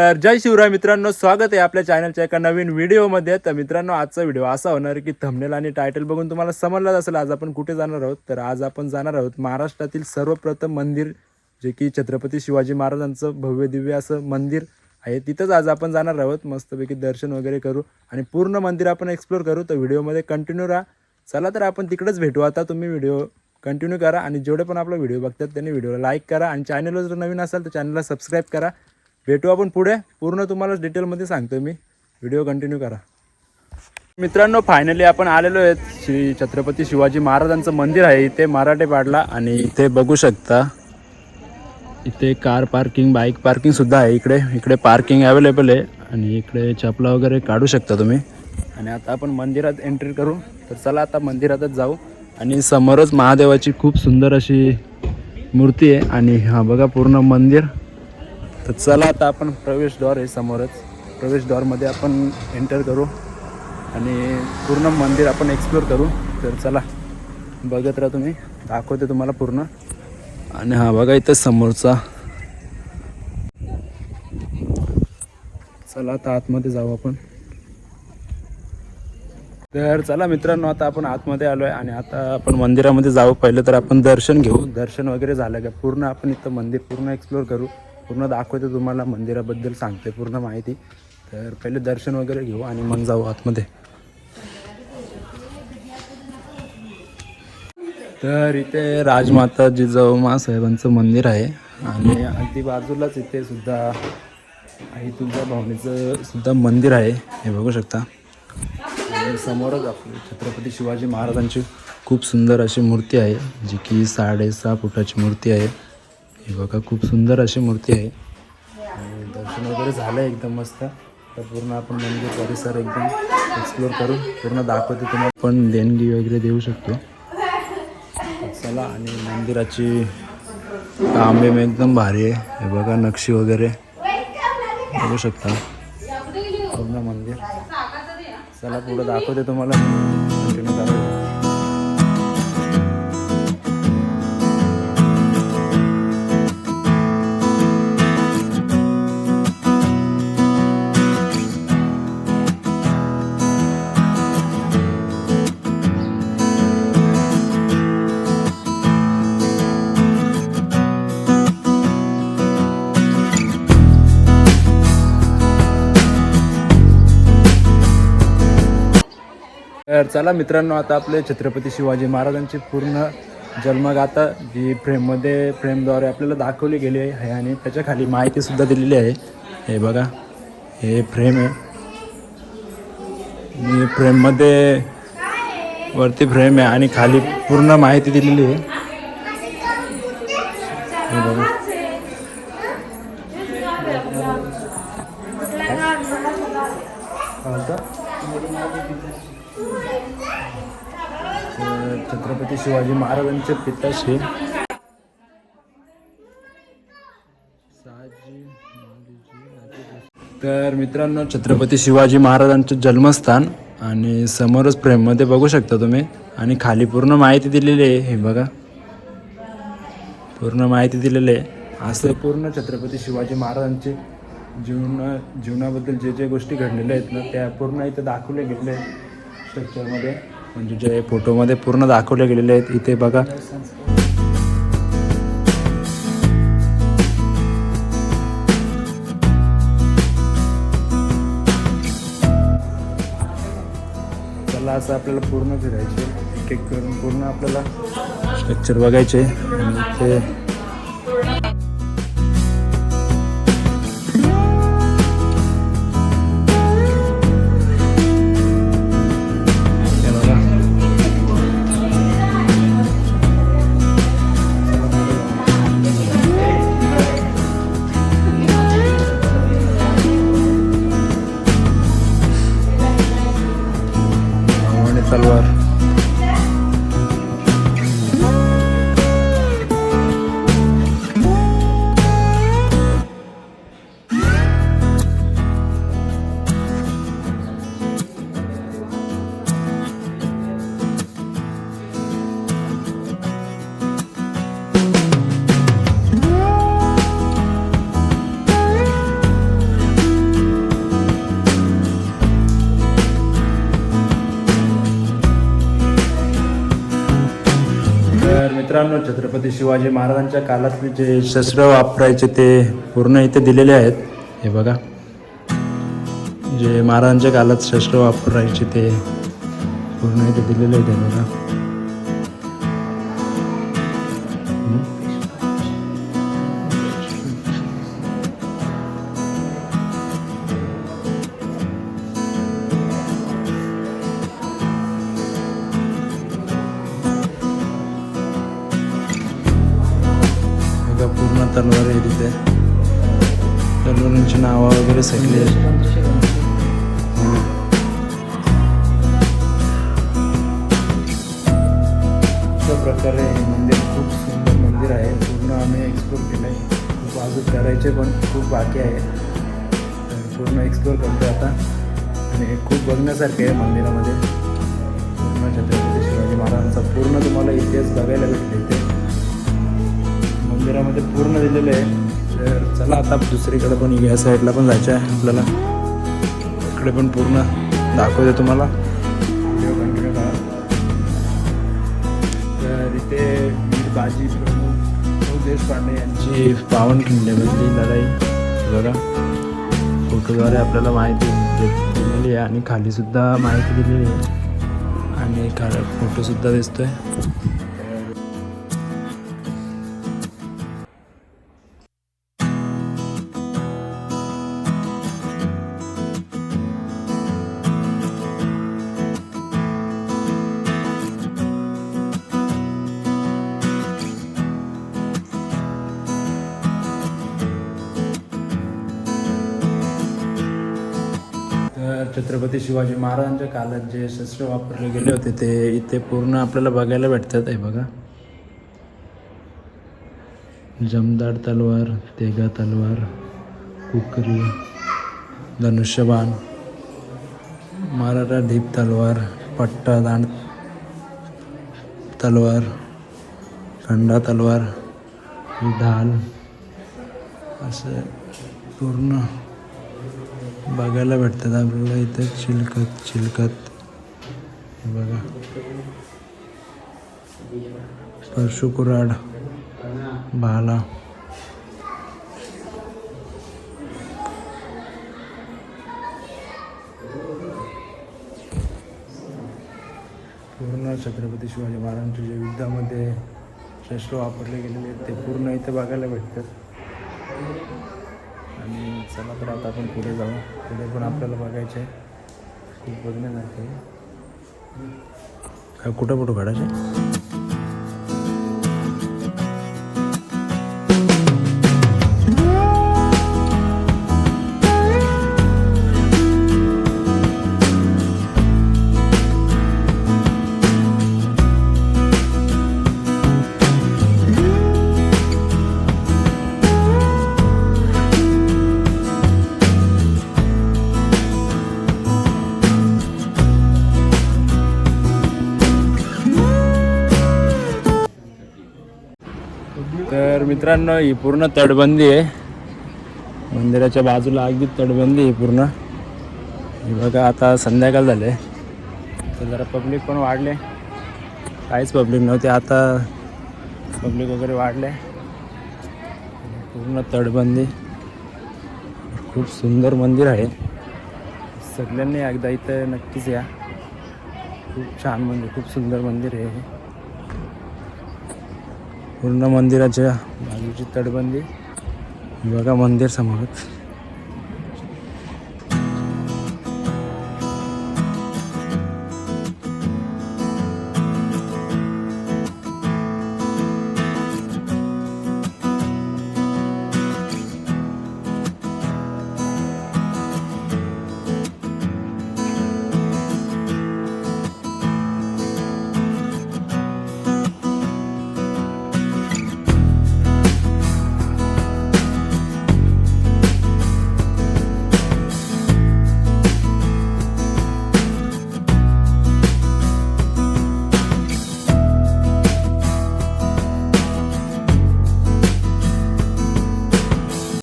तर जय शिवराय मित्रांनो स्वागत आहे आपल्या चॅनलच्या एका नवीन व्हिडिओमध्ये तर मित्रांनो आजचा व्हिडिओ असा होणार की थंबनेल आणि टायटल बघून तुम्हाला समजलाच असेल आज आपण कुठे जाणार आहोत. तर आज आपण जाणार आहोत महाराष्ट्रातील सर्वप्रथम मंदिर जे की छत्रपती शिवाजी महाराजांचं भव्य दिव्य असं मंदिर आहे. तिथंच आज आपण जाणार आहोत. मस्तपैकी दर्शन वगैरे करू आणि पूर्ण मंदिर आपण एक्सप्लोर करू. तर व्हिडिओमध्ये कंटिन्यू राहा. चला तर आपण तिकडेच भेटू. आता तुम्ही व्हिडिओ कंटिन्यू करा आणि जेवढे पण आपला व्हिडिओ बघतात त्यांनी व्हिडिओला लाईक करा. आणि चॅनलवर जर नवीन असाल तर चॅनलला सबस्क्राईब करा. भेटू आपण पुढे. पूर्ण तुम्हाला डिटेलमध्ये सांगतो मी. व्हिडिओ कंटिन्यू करा. मित्रांनो फायनली आपण आलेलो आहेत. श्री छत्रपती शिवाजी महाराजांचं मंदिर आहे. इथे मराठे पाडला आणि इथे बघू शकता इथे कार पार्किंग बाईक पार्किंग सुद्धा आहे. इकडे इकडे पार्किंग अवेलेबल आहे. आणि इकडे चपला वगैरे काढू शकता तुम्ही. आणि आता आपण मंदिरात एंट्री करू. तर चला आता मंदिरातच जाऊ. आणि समोरच महादेवाची खूप सुंदर अशी मूर्ती आहे. आणि हा बघा पूर्ण मंदिर. तर चला आता आपण प्रवेशद्वार आहे समोरच. प्रवेशद्वारमध्ये आपण एंटर करू आणि पूर्ण मंदिर आपण एक्सप्लोर करू. तर चला बघत राहा तुम्ही. दाखवते तुम्हाला पूर्ण. आणि हा बघा इथं समोरचा. चला आता आतमध्ये जाऊ आपण. तर चला मित्रांनो आता आपण आतमध्ये आलो आहे आणि आता आपण मंदिरामध्ये जाऊ. पहिलं तर आपण दर्शन घेऊ. दर्शन वगैरे झालं का? पूर्ण आपण इथं मंदिर पूर्ण एक्सप्लोर करू. पूर्ण दाखवते तुम्हाला मंदिराबद्दल सांगते पूर्ण माहिती. तर पहिले दर्शन वगैरे घेऊ आणि मग जाऊ आतमध्ये. तर इथे राजमाता जिजाऊ साहेबांचं मंदिर आहे. आणि अगदी बाजूलाच इथे सुद्धा आई तुझ्या भावनेचं सुद्धा मंदिर आहे. हे बघू शकता. आणि समोरच आपली छत्रपती शिवाजी महाराजांची खूप सुंदर अशी मूर्ती आहे जी की साडेसहा फुटाची मूर्ती आहे. हे बघा खूप सुंदर अशी मूर्ती आहे. आणि दर्शन वगैरे झालं एकदम मस्त. तर पूर्ण आपण मंदिर परिसर एकदम एक्सप्लोर करू पूर्ण दाखवते तुम्हाला. पण देणगी वगैरे देऊ शकतो. चला आणि मंदिराची कामे एकदम भारी आहे. हे बघा नक्षी वगैरे. बघू शकता. पूर्ण मंदिर. चला पुढं दाखवते तुम्हाला. तर चला मित्रांनो आता आपले छत्रपती शिवाजी महाराजांची पूर्ण जन्मगाथा जी फ्रेममध्ये फ्रेमद्वारे आपल्याला दाखवली गेली आहे आणि त्याच्याखाली माहितीसुद्धा दिलेली आहे. हे बघा हे फ्रेम आहे. आणि फ्रेममध्ये वरती फ्रेम आहे आणि खाली पूर्ण माहिती दिलेली आहे. हे बघा काय होतं? तर छत्रपती शिवाजी महाराजांचे पिताश्री तर मित्रांनो छत्रपती शिवाजी महाराजांचं जन्मस्थान आणि समोरच फ्रेममध्ये बघू शकता तुम्ही. आणि खाली पूर्ण माहिती दिलेली आहे हे बघा. पूर्ण माहिती दिलेली आहे. असं पूर्ण छत्रपती शिवाजी महाराजांचे जीवना जीवनाबद्दल जे जे गोष्टी घडलेल्या आहेत ना त्या पूर्ण इथं दाखवले गेलेल्या स्ट्रक्चरमध्ये म्हणजे जे फोटोमध्ये पूर्ण दाखवले गेलेले आहेत इथे बघा. त्याला असं आपल्याला पूर्ण फिरायचे एक एक करून पूर्ण आपल्याला स्ट्रक्चर बघायचे आणि इथे मित्रांनो छत्रपती शिवाजी महाराजांच्या काळातले जे शस्त्र वापरायचे ते पूर्ण इथे दिलेले आहेत. हे बघा. जे महाराजांच्या काळात शस्त्र वापरायचे ते पूर्ण इथे दिलेले आहेत हे बघा. तलवार आहे तिथे. तलवारांची नावं वगैरे सगळी आहेत. हम्म. प्रकारे हे मंदिर खूप सुंदर मंदिर आहे. पूर्ण आम्ही एक्सप्लोर केलं आहे खूप अजून करायचे पण खूप बाकी आहे. तर पूर्ण एक्सप्लोर करतो आता. आणि हे खूप बघण्यासारखे आहे मंदिरामध्ये. पूर्ण छत्रपती शिवाजी महाराजांचा पूर्ण तुम्हाला इतिहास बघायला भेटले इथे. मंदिरामध्ये पूर्ण दिलेलं आहे. तर चला आता दुसरीकडे पण या साईडला पण जायचं आहे आपल्याला. इकडे पण पूर्ण दाखवते तुम्हाला. व्हिडिओ कंटिन्यू करा तर इथे बाजी प्रमुख देशपांडे यांची पावनखिंडेमधली लढाई. बघा. फोटोद्वारे आपल्याला माहिती दिलेली आहे आणि खाली सुद्धा माहिती दिलेली आहे. आणि खाली फोटोसुद्धा दिसतोय. छत्रपती शिवाजी महाराजांच्या काळात जे शस्त्र वापरले गेले होते ते इथे पूर्ण आपल्याला बघायला भेटतात आहे बघा. जमदार तलवार तेगा तलवार कुकरी धनुष्यबाण मराठा ढीप तलवार पट्टा दांड तलवार खंडा तलवार ढाल असं पूर्ण बघायला भेटतात आपल्याला इथं चिलकत चिलकत बघा. परशुकुराड भाला. पूर्ण छत्रपती शिवाजी महाराजांच्या जे युद्धामध्ये शस्त्र वापरले गेलेले आहेत ते पूर्ण इथे बघायला भेटतात. चला तर आता आपण पुढे जाऊ. पुढे पण आपल्याला बघायचं आहे. खूप बघण्यासारखं आहे. काय कुठं काढायचं मित्रांनो ही पूर्ण तटबंदी आहे. मंदिराच्या बाजूला अगदी तटबंदी आहे पूर्ण. हे बघा आता संध्याकाळ झाले तर जरा पब्लिक पण वाढले. काहीच पब्लिक नव्हते आता पब्लिक वगैरे वाढले. पूर्ण तटबंदी. खूप सुंदर मंदिर आहे. सगळ्यांनी एकदा इथं नक्कीच या. खूप छान मंदिर खूप सुंदर मंदिर आहे पूर्ण मंदिराच्या बाजूची तटबंदी. बघा मंदिर समोरच.